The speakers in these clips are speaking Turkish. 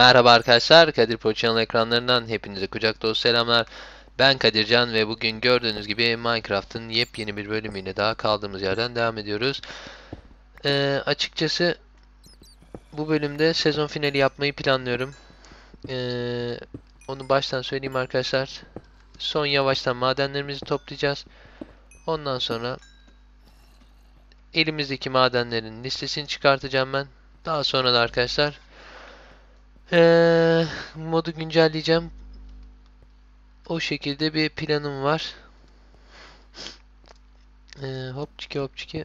Merhaba arkadaşlar, Kadir Pro Channel ekranlarından hepinize kucak dolusu selamlar. Ben Kadircan ve bugün gördüğünüz gibi Minecraft'ın yepyeni bir bölümüyle daha kaldığımız yerden devam ediyoruz. Ee, açıkçası bu bölümde sezon finali yapmayı planlıyorum. Ee, onu baştan söyleyeyim arkadaşlar. Son yavaştan madenlerimizi toplayacağız. Ondan sonra elimizdeki madenlerin listesini çıkartacağım ben. Daha sonra da arkadaşlar ee, modu güncelleyeceğim. O şekilde bir planım var. Ee, hop çiki hop çiki.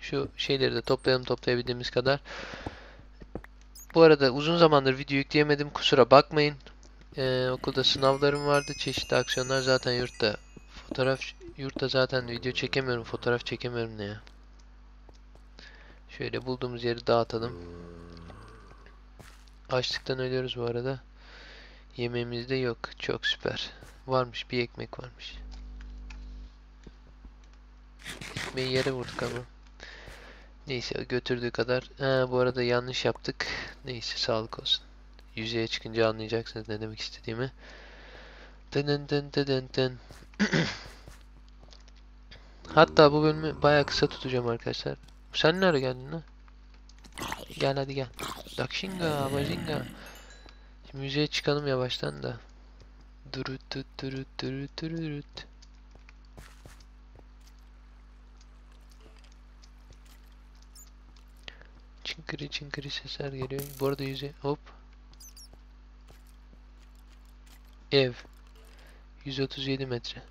Şu şeyleri de toplayalım toplayabildiğimiz kadar. Bu arada uzun zamandır video yükleyemedim. Kusura bakmayın. Ee, okulda sınavlarım vardı. Çeşitli aksiyonlar zaten yurtta. Fotoğraf yurtta zaten video çekemiyorum. Fotoğraf çekemiyorum ne ya. Şöyle bulduğumuz yeri dağıtalım. Açlıktan ölüyoruz bu arada. Yemeğimiz de yok. Çok süper. Varmış bir ekmek varmış. Ekmeği yere vurduk ama. Neyse götürdüğü kadar. Ha, bu arada yanlış yaptık. Neyse sağlık olsun. Yüzeye çıkınca anlayacaksınız ne demek istediğimi. Dın dın dın dın dın. Hatta bu bölümü bayağı kısa tutacağım arkadaşlar. Sen nereye geldin lan? Gel hadi gel. Dakshinga, Bazinga. Şimdi müzeye çıkalım yavaştan da. Durut durut durut durut durut. Çınkırı çınkırı sesler geliyor. Bu arada yüze hop. Ev. 137 metre.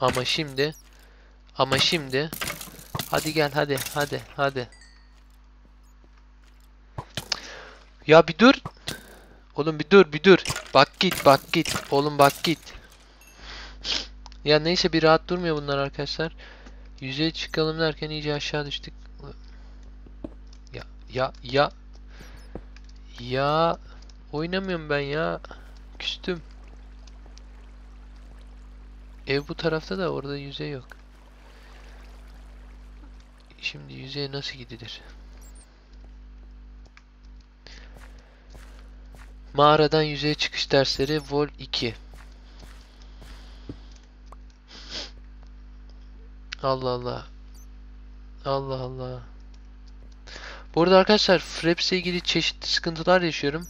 Ama şimdi ama şimdi hadi gel hadi hadi hadi. Ya bir dur. Oğlum bir dur bir dur. Bak git bak git. Oğlum bak git. Ya neyse bir rahat durmuyor bunlar arkadaşlar. Yüzeye çıkalım derken iyice aşağı düştük. Ya ya ya. Ya oynamıyorum ben ya. Küstüm. Ev bu tarafta da orada yüzey yok. Şimdi yüzeye nasıl gidilir? Mağaradan yüzeye çıkış dersleri Vol 2. Allah Allah. Allah Allah. Bu arada arkadaşlar Fraps ile ilgili çeşitli sıkıntılar yaşıyorum.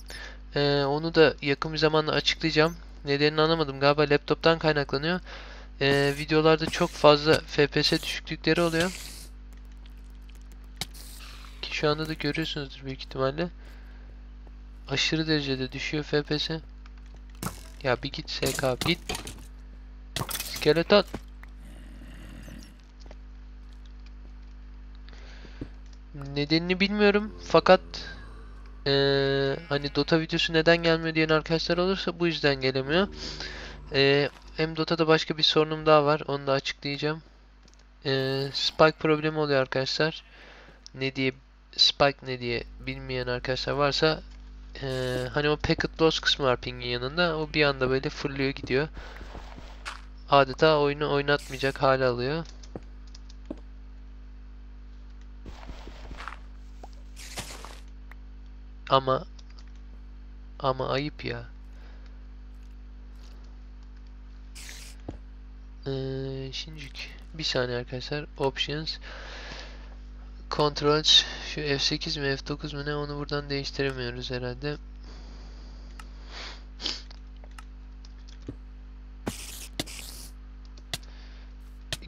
Ee, onu da yakın bir zamanda açıklayacağım. Nedenini anlamadım. Galiba laptoptan kaynaklanıyor. Ee, videolarda çok fazla FPS düşüklükleri oluyor. Şu anda da görüyorsunuzdur büyük ihtimalle. Aşırı derecede düşüyor FPS. Ya bir git SK git. Skeleton. Nedenini bilmiyorum fakat ee, hani Dota videosu neden gelmiyor diyen arkadaşlar olursa bu yüzden gelemiyor. Ee, hem Dota'da başka bir sorunum daha var. Onu da açıklayacağım. Ee, spike problemi oluyor arkadaşlar. Ne diye spike ne diye bilmeyen arkadaşlar varsa ee, hani o packet loss kısmı var pingin yanında. O bir anda böyle fırlıyor gidiyor. Adeta oyunu oynatmayacak hale alıyor. Ama ama ayıp ya. Ee, şimdilik bir saniye arkadaşlar. Options Controls şu F8 mi F9 mu ne onu buradan değiştiremiyoruz herhalde.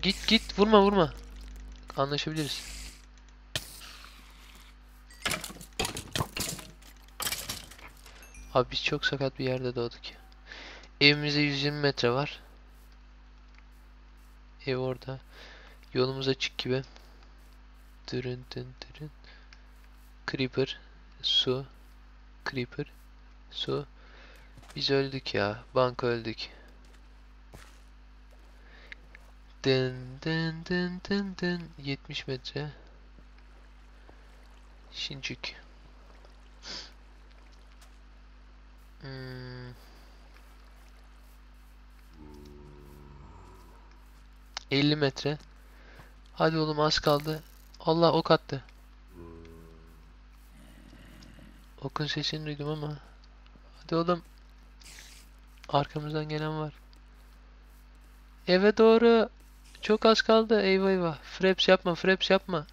Git git vurma vurma. Anlaşabiliriz. Abi biz çok sakat bir yerde doğduk ya. Evimizde 120 metre var. Ev orada. Yolumuz açık gibi. Dırın dın dırın. Creeper. Su. Creeper. Su. Biz öldük ya. Banka öldük. Dın dın dın dın dın. 70 metre. Şincik. Hmm. 50 metre. Hadi oğlum az kaldı. Allah ok attı. Okun sesini duydum ama. Hadi oğlum. Arkamızdan gelen var. Eve doğru. Çok az kaldı. Eyvah eyvah. Fraps yapma, fraps yapma.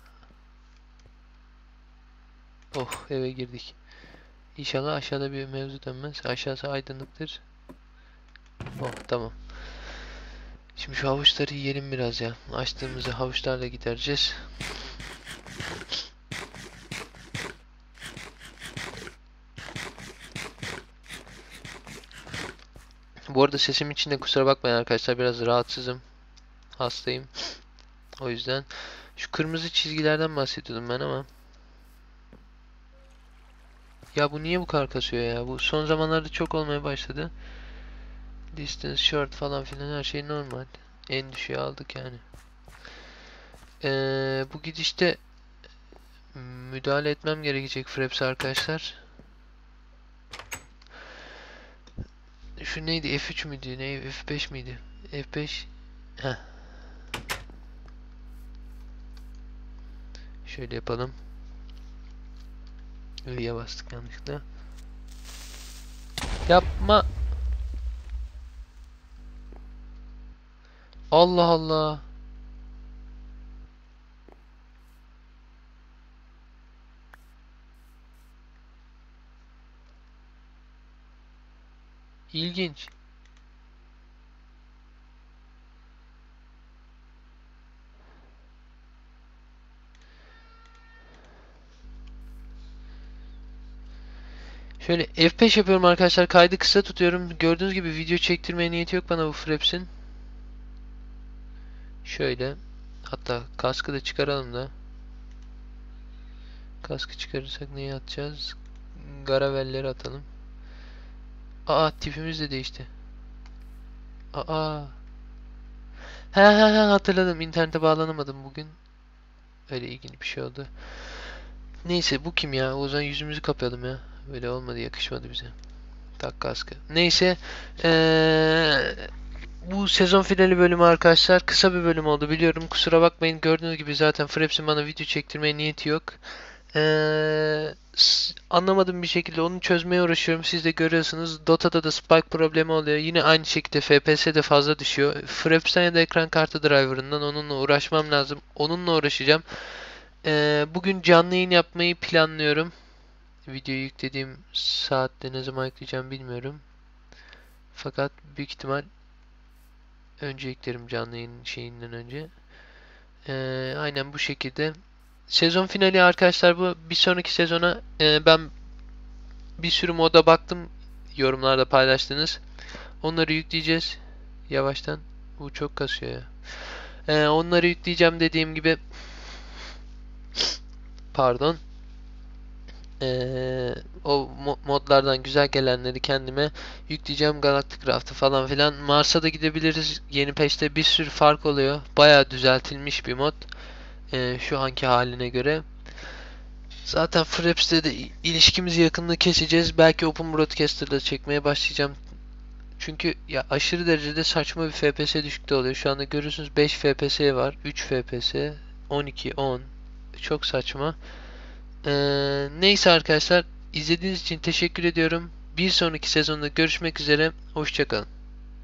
Oh, eve girdik. İnşallah aşağıda bir mevzu dönmez. Aşağısı aydınlıktır. Oh, tamam. Şimdi şu havuçları yiyelim biraz ya. Açtığımızı havuçlarla gidereceğiz. Bu arada sesim için de kusura bakmayın arkadaşlar. Biraz rahatsızım. Hastayım. O yüzden şu kırmızı çizgilerden bahsediyordum ben ama. Ya bu niye bu kadar kasıyor ya? Bu son zamanlarda çok olmaya başladı. Distance, short falan filan her şey normal. En düşüğe aldık yani. Ee, bu gidişte müdahale etmem gerekecek Fraps arkadaşlar. Şu neydi? F3 müydü? Ne? F5 miydi? F5 Heh. Şöyle yapalım. I'ya bastık yanlışlıkla. Yapma. Allah Allah. İlginç. Şöyle F5 yapıyorum arkadaşlar. Kaydı kısa tutuyorum. Gördüğünüz gibi video çektirmeye niyeti yok bana bu Fraps'in. Şöyle. Hatta kaskı da çıkaralım da. Kaskı çıkarırsak neyi atacağız? Garavelleri atalım. Aa tipimiz de değişti. Aa. He he he hatırladım. İnternete bağlanamadım bugün. Öyle ilginç bir şey oldu. Neyse bu kim ya? O zaman yüzümüzü kapayalım ya. Böyle olmadı yakışmadı bize. Tak kaskı. Neyse. Ee, bu sezon finali bölümü arkadaşlar. Kısa bir bölüm oldu biliyorum. Kusura bakmayın. Gördüğünüz gibi zaten Fraps'in bana video çektirmeye niyeti yok. Ee, anlamadığım bir şekilde onu çözmeye uğraşıyorum. Siz de görüyorsunuz. Dota'da da spike problemi oluyor. Yine aynı şekilde FPS de fazla düşüyor. Fraps'ten da ekran kartı driver'ından onunla uğraşmam lazım. Onunla uğraşacağım. Ee, bugün canlı yayın yapmayı planlıyorum. Videoyu yüklediğim saatte ne zaman yükleyeceğim bilmiyorum. Fakat büyük ihtimal önce yüklerim canlı yayın şeyinden önce. Ee, aynen bu şekilde. Sezon finali arkadaşlar bu. Bir sonraki sezona e, ben bir sürü moda baktım. Yorumlarda paylaştınız. Onları yükleyeceğiz. Yavaştan. Bu çok kasıyor ya. Ee, onları yükleyeceğim dediğim gibi. Pardon. Ee, o mo- modlardan güzel gelenleri kendime yükleyeceğim. Galactic Craft'ı falan filan. Mars'a da gidebiliriz. Yeni patch'te bir sürü fark oluyor. Bayağı düzeltilmiş bir mod. Ee, şu anki haline göre. Zaten Fraps'te de ilişkimizi yakında keseceğiz. Belki Open Broadcaster'da çekmeye başlayacağım. Çünkü ya aşırı derecede saçma bir FPS düşüklüğü oluyor. Şu anda görüyorsunuz 5 FPS var. 3 FPS. 12, 10. Çok saçma. Ee, neyse arkadaşlar. izlediğiniz için teşekkür ediyorum. Bir sonraki sezonda görüşmek üzere. Hoşçakalın.